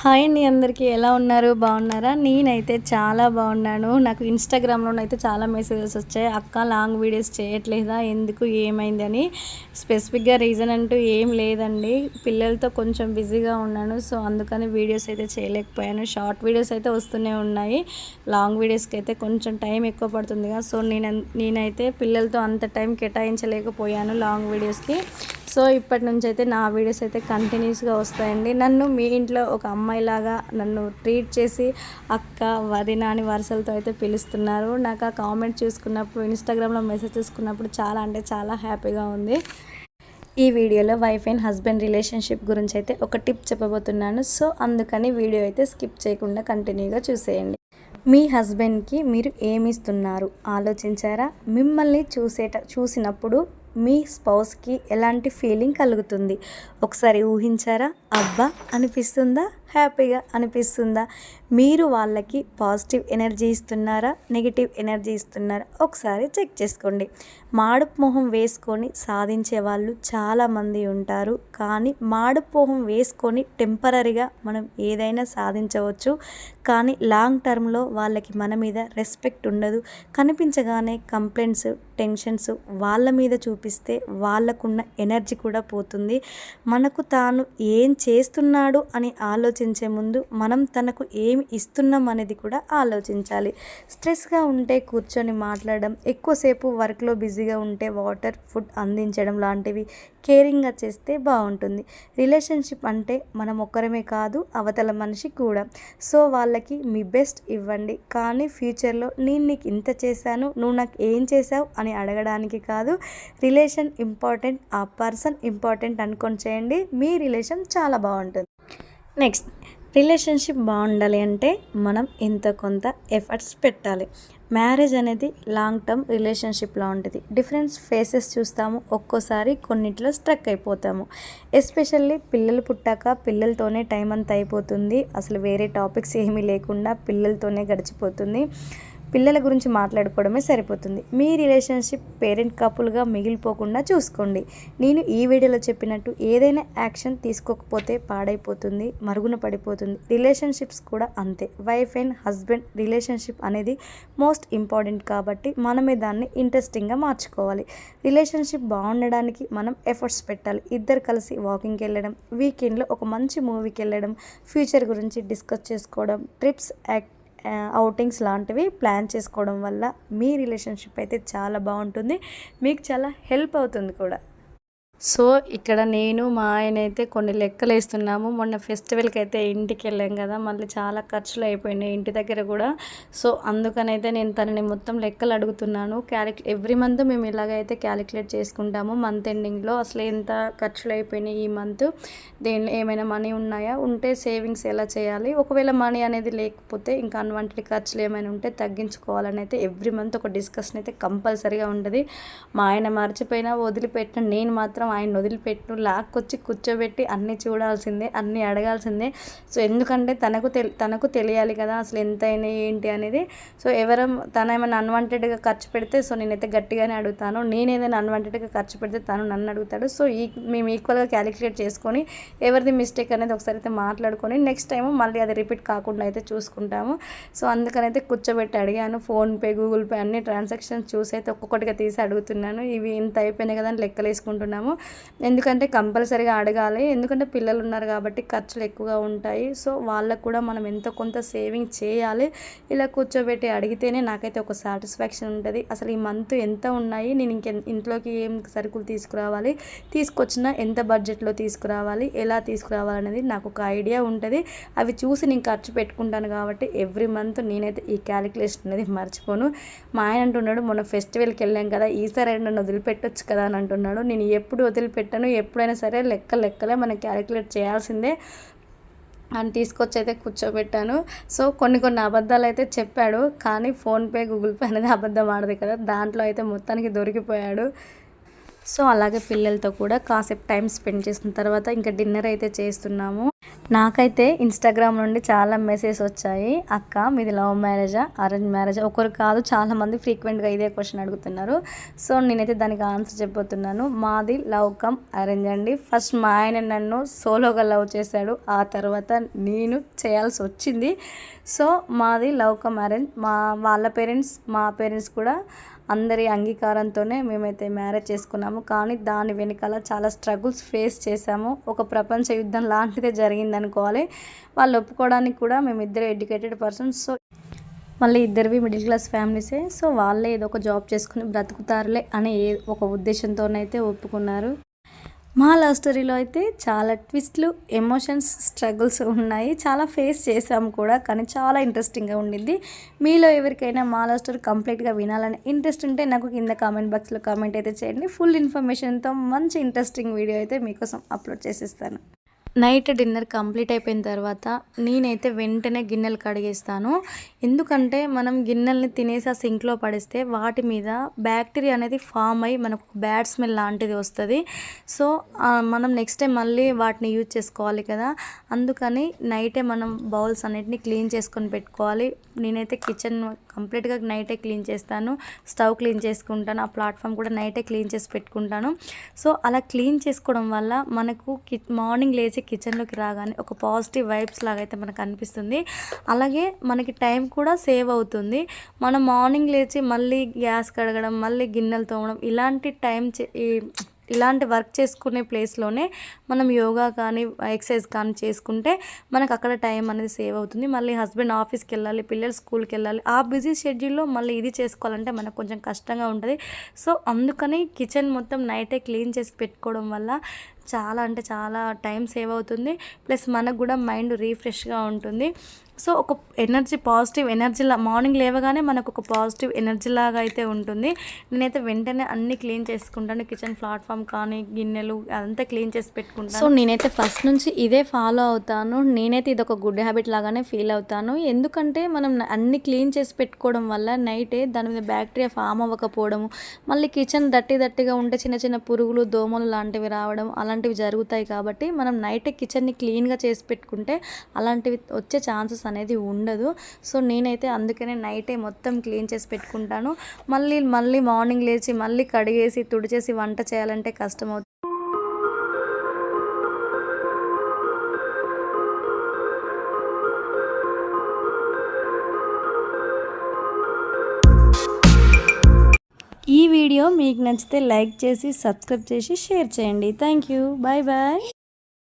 Hi అండి అందరికీ. ఎలా ఉన్నారు? బాగున్నారా? నేనైతే చాలా బాగున్నాను. నాకు ఇన్స్టాగ్రామ్లోనైతే చాలా మెసేజెస్ వచ్చాయి. అక్క లాంగ్ వీడియోస్ చేయట్లేదా? ఎందుకు? ఏమైంది? అని స్పెసిఫిక్గా రీజన్ అంటూ ఏం లేదండి. పిల్లలతో కొంచెం బిజీగా ఉన్నాను. సో అందుకని వీడియోస్ అయితే చేయలేకపోయాను. షార్ట్ వీడియోస్ అయితే వస్తూనే ఉన్నాయి. లాంగ్ వీడియోస్కి అయితే కొంచెం టైం ఎక్కువ పడుతుందిగా. సో నేను నేనైతే పిల్లలతో అంత టైం కేటాయించలేకపోయాను లాంగ్ వీడియోస్కి. సో ఇప్పటి నుంచి అయితే నా వీడియోస్ అయితే కంటిన్యూస్గా వస్తాయండి. నన్ను మీ ఇంట్లో ఒక అమ్మాయిలాగా నన్ను ట్రీట్ చేసి అక్క వదిన అని వరుసలతో అయితే పిలుస్తున్నారు. నాకు ఆ కామెంట్ చూసుకున్నప్పుడు ఇన్స్టాగ్రామ్లో మెసేజ్ చూసుకున్నప్పుడు చాలా అంటే చాలా హ్యాపీగా ఉంది. ఈ వీడియోలో వైఫ్ అండ్ హస్బెండ్ రిలేషన్షిప్ గురించి అయితే ఒక టిప్ చెప్పబోతున్నాను. సో అందుకని వీడియో అయితే స్కిప్ చేయకుండా కంటిన్యూగా చూసేయండి. మీ హస్బెండ్కి మీరు ఏమిస్తున్నారు ఆలోచించారా? మిమ్మల్ని చూసేట చూసినప్పుడు మీ స్పౌస్కి ఎలాంటి ఫీలింగ్ కలుగుతుంది? ఒకసారి ఊహించారా? అబ్బా! అనిపిస్తుందా? హ్యాపీగా అనిపిస్తుందా? మీరు వాళ్ళకి పాజిటివ్ ఎనర్జీ ఇస్తున్నారా? నెగిటివ్ ఎనర్జీ ఇస్తున్నారా? ఒకసారి చెక్ చేసుకోండి. మాడుపు మొహం వేసుకొని సాధించే వాళ్ళు చాలామంది ఉంటారు. కానీ మాడుపు మొహం వేసుకొని టెంపరీగా మనం ఏదైనా సాధించవచ్చు. కానీ లాంగ్ టర్మ్లో వాళ్ళకి మన మీద రెస్పెక్ట్ ఉండదు. కనిపించగానే కంప్లైంట్స్ టెన్షన్స్ వాళ్ళ మీద చూపిస్తే వాళ్ళకున్న ఎనర్జీ కూడా పోతుంది. మనకు తాను ఏం చేస్తున్నాడు అని ఆలోచించే ముందు మనం తనకు ఏమి ఇస్తున్నాం అనేది కూడా ఆలోచించాలి. స్ట్రెస్గా ఉంటే కూర్చొని మాట్లాడడం ఎక్కువసేపు వర్క్లో బిజీగా ఉంటే వాటర్ ఫుడ్ అందించడం లాంటివి కేరింగ్గా చేస్తే బాగుంటుంది. రిలేషన్షిప్ అంటే మనం ఒక్కరమే కాదు అవతల మనిషి కూడా. సో వాళ్ళకి మీ బెస్ట్ ఇవ్వండి. కానీ ఫ్యూచర్లో నేను నీకు ఇంత చేశాను నువ్వు నాకు ఏం చేసావు అని అడగడానికి కాదు. రిలేషన్ ఇంపార్టెంట్ ఆ పర్సన్ ఇంపార్టెంట్ అనుకొని చేయండి మీ రిలేషన్ చాలా బాగుంటుంది. నెక్స్ట్ రిలేషన్షిప్ బాగుండాలి అంటే మనం ఇంత కొంత ఎఫర్ట్స్ పెట్టాలి. మ్యారేజ్ అనేది లాంగ్ టర్మ్ రిలేషన్షిప్లో ఉంటుంది. డిఫరెన్స్ ఫేసెస్ చూస్తాము ఒక్కోసారి కొన్నిట్లో స్ట్రక్ అయిపోతాము. ఎస్పెషల్లీ పిల్లలు పుట్టాక పిల్లలతోనే టైం అంతా అయిపోతుంది. అసలు వేరే టాపిక్స్ ఏమీ లేకుండా పిల్లలతోనే గడిచిపోతుంది. పిల్లల గురించి మాట్లాడుకోవడమే సరిపోతుంది. మీ రిలేషన్షిప్ పేరెంట్ కపుల్గా మిగిలిపోకుండా చూసుకోండి. నేను ఈ వీడియోలో చెప్పినట్టు ఏదైనా యాక్షన్ తీసుకోకపోతే పాడైపోతుంది మరుగున పడిపోతుంది. రిలేషన్షిప్స్ కూడా అంతే. వైఫ్ అండ్ హస్బెండ్ రిలేషన్షిప్ అనేది మోస్ట్ ఇంపార్టెంట్ కాబట్టి మనమే దాన్ని ఇంట్రెస్టింగ్గా మార్చుకోవాలి. రిలేషన్షిప్ బాగుండడానికి మనం ఎఫర్ట్స్ పెట్టాలి. ఇద్దరు కలిసి వాకింగ్కి వెళ్ళడం వీకెండ్లో ఒక మంచి మూవీకి వెళ్ళడం ఫ్యూచర్ గురించి డిస్కస్ చేసుకోవడం ట్రిప్స్ యాక్ట్ అవుటింగ్స్ లాంటివి ప్లాన్ చేసుకోవడం వల్ల మీ రిలేషన్షిప్ అయితే చాలా బాగుంటుంది. మీకు చాలా హెల్ప్ అవుతుంది కూడా. సో ఇక్కడ నేను మా ఆయన అయితే కొన్ని లెక్కలు వేస్తున్నాము. మొన్న ఫెస్టివల్కి అయితే ఇంటికి వెళ్ళాం కదా మళ్ళీ చాలా ఖర్చులు అయిపోయినాయి ఇంటి దగ్గర కూడా. సో అందుకనైతే నేను తనని మొత్తం లెక్కలు అడుగుతున్నాను. క్యాలిక్యు ఎవ్రీ మంత్ మేము ఇలాగైతే క్యాలిక్యులేట్ చేసుకుంటాము మంత్ ఎండింగ్లో. అసలు ఎంత ఖర్చులు అయిపోయినాయి ఈ మంత్? దేని ఏమైనా మనీ ఉన్నాయా? ఉంటే సేవింగ్స్ ఎలా చేయాలి? ఒకవేళ మనీ అనేది లేకపోతే ఇంకా అన్వాంటెడ్ ఖర్చులు ఏమైనా ఉంటే తగ్గించుకోవాలని అయితే ఎవ్రీ మంత్ ఒక డిస్కషన్ అయితే కంపల్సరీగా ఉంటుంది. మా ఆయన మర్చిపోయినా వదిలిపెట్టిన నేను మాత్రం ఆయన వదిలిపెట్టు లాక్కొచ్చి కూర్చోబెట్టి అన్నీ చూడాల్సిందే అన్నీ అడగాల్సిందే. సో ఎందుకంటే తనకు తెలి తనకు తెలియాలి కదా అసలు ఎంత అయినాయి ఏంటి అనేది. సో ఎవరో తన ఏమైనా అన్వాంటెడ్గా ఖర్చు పెడితే సో నేనైతే గట్టిగానే అడుగుతాను. నేను ఏదైనా అన్వాంటెడ్గా ఖర్చు పెడితే తను నన్ను అడుగుతాడు. సో ఈ మేము ఈక్వల్గా క్యాలిక్యులేట్ చేసుకొని ఎవరిది మిస్టేక్ అనేది ఒకసారి అయితే మాట్లాడుకొని నెక్స్ట్ టైం మళ్ళీ అది రిపీట్ కాకుండా అయితే చూసుకుంటాము. సో అందుకనైతే కూర్చోబెట్టి అడిగాను. ఫోన్పే గూగుల్ పే అన్ని ట్రాన్సాక్షన్స్ చూసి అయితే ఒక్కొక్కటిగా తీసి అడుగుతున్నాను. ఇవి ఇంత అయిపోయినాయి కదా అని లెక్కలు వేసుకుంటున్నాము ఎందుకంటే కంపల్సరీగా అడగాలి. ఎందుకంటే పిల్లలు ఉన్నారు కాబట్టి ఖర్చులు ఎక్కువగా ఉంటాయి. సో వాళ్ళకు కూడా మనం ఎంతో కొంత సేవింగ్ చేయాలి. ఇలా కూర్చోబెట్టి అడిగితేనే నాకైతే ఒక సాటిస్ఫాక్షన్ ఉంటుంది. అసలు ఈ మంత్ ఎంత ఉన్నాయి? నేను ఇంకె ఇంట్లోకి ఏం సరుకులు తీసుకురావాలి? తీసుకొచ్చినా ఎంత బడ్జెట్లో తీసుకురావాలి? ఎలా తీసుకురావాలనేది నాకు ఒక ఐడియా ఉంటుంది. అవి చూసి నేను ఖర్చు పెట్టుకుంటాను కాబట్టి ఎవ్రీ మంత్ నేనైతే ఈ క్యాలిక్యులేషన్ అనేది మర్చిపోను. మా ఆయన అంటున్నాడు మొన్న ఫెస్టివల్కి వెళ్ళాం కదా ఈసారి నన్ను వదిలిపెట్టొచ్చు కదా అని అంటున్నాడు. నేను ఎప్పుడు వదిలిపెట్టాను. ఎప్పుడైనా సరే లెక్క లెక్కలే మనం క్యాలిక్యులేట్ చేయాల్సిందే. అని తీసుకొచ్చి అయితే కూర్చోబెట్టాను. సో కొన్ని కొన్ని అబద్ధాలు అయితే చెప్పాడు. కానీ ఫోన్పే గూగుల్ పే అనేది అబద్ధం ఆడదు కదా. దాంట్లో అయితే మొత్తానికి దొరికిపోయాడు. సో అలాగే పిల్లలతో కూడా కాసేపు టైం స్పెండ్ చేసిన తర్వాత ఇంకా డిన్నర్ అయితే చేస్తున్నాము. నాకైతే ఇన్స్టాగ్రామ్ నుండి చాలా మెసేజ్ వచ్చాయి. అక్క మీది లవ్ మ్యారేజా అరేంజ్ మ్యారేజా ఒకరు కాదు చాలామంది ఫ్రీక్వెంట్గా ఇదే క్వశ్చన్ అడుగుతున్నారు. సో నేనైతే దానికి ఆన్సర్ చెప్పబోతున్నాను. మాది లవ్ కమ్ అరేంజ్ అండి. ఫస్ట్ మా ఆయన నన్ను సోలోగా లవ్ చేశాడు. ఆ తర్వాత నేను చేయాల్సి వచ్చింది. సో మాది లవ్ కమ్ అరేంజ్ మా వాళ్ళ పేరెంట్స్ మా పేరెంట్స్ కూడా అందరి అంగీకారంతోనే మేమైతే మ్యారేజ్ చేసుకున్నాము. కానీ దాని వెనకాల చాలా స్ట్రగుల్స్ ఫేస్ చేశాము. ఒక ప్రపంచ యుద్ధం లాంటిదే జరిగింది అనుకోవాలి వాళ్ళు ఒప్పుకోవడానికి కూడా మేమిద్దరు ఎడ్యుకేటెడ్ పర్సన్స్. సో మళ్ళీ ఇద్దరివి మిడిల్ క్లాస్ ఫ్యామిలీసే. సో వాళ్ళే ఏదో ఒక జాబ్ చేసుకుని బ్రతుకుతారులే అనే ఏ ఒక ఉద్దేశంతోనైతే ఒప్పుకున్నారు. మా లవ్ స్టోరీలో అయితే చాలా ట్విస్ట్లు ఎమోషన్స్ స్ట్రగుల్స్ ఉన్నాయి. చాలా ఫేస్ చేసాము కూడా కానీ చాలా ఇంట్రెస్టింగ్గా ఉండింది. మీలో ఎవరికైనా మా లవ్ స్టోరీ కంప్లీట్గా వినాలని ఇంట్రెస్ట్ ఉంటే నాకు కింద కామెంట్ బాక్స్లో కామెంట్ అయితే చేయండి. ఫుల్ ఇన్ఫర్మేషన్తో మంచి ఇంట్రెస్టింగ్ వీడియో అయితే మీకోసం అప్లోడ్ చేసేస్తాను. నైట్ డిన్నర్ కంప్లీట్ అయిపోయిన తర్వాత నేనైతే వెంటనే గిన్నెలు కడిగేస్తాను. ఎందుకంటే మనం గిన్నెల్ని తినేసి ఆ సింక్లో పడేస్తే వాటి మీద బ్యాక్టీరియా అనేది ఫామ్ అయ్యి మనకు బ్యాడ్ స్మెల్ లాంటిది వస్తుంది. సో మనం నెక్స్ట్ టైం మళ్ళీ వాటిని యూజ్ చేసుకోవాలి కదా. అందుకని నైటే మనం బౌల్స్ అన్నిటిని క్లీన్ చేసుకొని పెట్టుకోవాలి. నేనైతే కిచెన్ కంప్లీట్గా నైటే క్లీన్ చేస్తాను. స్టవ్ క్లీన్ చేసుకుంటాను. ఆ ప్లాట్ఫామ్ కూడా నైటే క్లీన్ చేసి పెట్టుకుంటాను. సో అలా క్లీన్ చేసుకోవడం వల్ల మనకు కి మార్నింగ్ లేచి కిచెన్లోకి రాగానే ఒక పాజిటివ్ వైబ్స్ లాగా అయితే మనకు అనిపిస్తుంది. అలాగే మనకి టైం కూడా సేవ్ అవుతుంది. మనం మార్నింగ్ లేచి మళ్ళీ గ్యాస్ కడగడం మళ్ళీ గిన్నెలు తోమడం ఇలాంటి టైం ఇలాంటి వర్క్ చేసుకునే ప్లేస్లోనే మనం యోగా కానీ ఎక్సర్సైజ్ కానీ చేసుకుంటే మనకు అక్కడ టైం అనేది సేవ్ అవుతుంది. మళ్ళీ హస్బెండ్ ఆఫీస్కి వెళ్ళాలి పిల్లలు స్కూల్కి వెళ్ళాలి ఆ బిజీ షెడ్యూల్లో మళ్ళీ ఇది చేసుకోవాలంటే మనకు కొంచెం కష్టంగా ఉంటుంది. సో అందుకని కిచెన్ మొత్తం నైటే క్లీన్ చేసి పెట్టుకోవడం వల్ల చాలా అంటే చాలా టైం సేవ్ అవుతుంది. ప్లస్ మనకు కూడా మైండ్ రీఫ్రెష్గా ఉంటుంది. సో ఒక ఎనర్జీ పాజిటివ్ ఎనర్జీలా మార్నింగ్ లేవగానే మనకు ఒక పాజిటివ్ ఎనర్జీ లాగా అయితే ఉంటుంది. నేనైతే వెంటనే అన్ని క్లీన్ చేసుకుంటాను. కిచెన్ ప్లాట్ఫామ్ కానీ గిన్నెలు అదంతా క్లీన్ చేసి పెట్టుకుంటాను. సో నేనైతే ఫస్ట్ నుంచి ఇదే ఫాలో అవుతాను. నేనైతే ఇది ఒక గుడ్ హ్యాబిట్ లాగానే ఫీల్ అవుతాను. ఎందుకంటే మనం అన్ని క్లీన్ చేసి పెట్టుకోవడం వల్ల నైటే దాని మీద బ్యాక్టీరియా ఫామ్ అవ్వకపోవడము మళ్ళీ కిచెన్ దట్టి దట్టిగా ఉంటే చిన్న చిన్న పురుగులు దోమలు లాంటివి రావడం అలాంటివి జరుగుతాయి కాబట్టి మనం నైట్ కిచెన్ని క్లీన్గా చేసి పెట్టుకుంటే అలాంటివి వచ్చే ఛాన్సెస్ అనేది ఉండదు. సో నేనైతే అందుకనే నైటే మొత్తం క్లీన్ చేసి పెట్టుకుంటాను. మళ్ళీ మళ్ళీ మార్నింగ్ లేచి మళ్ళీ కడిగేసి తుడిచేసి వంట చేయాలంటే కష్టం వీడియో మీకు నచ్చితే లైక్ చేసి సబ్స్క్రైబ్ చేసి షేర్ చేయండి. Thank you. Bye bye.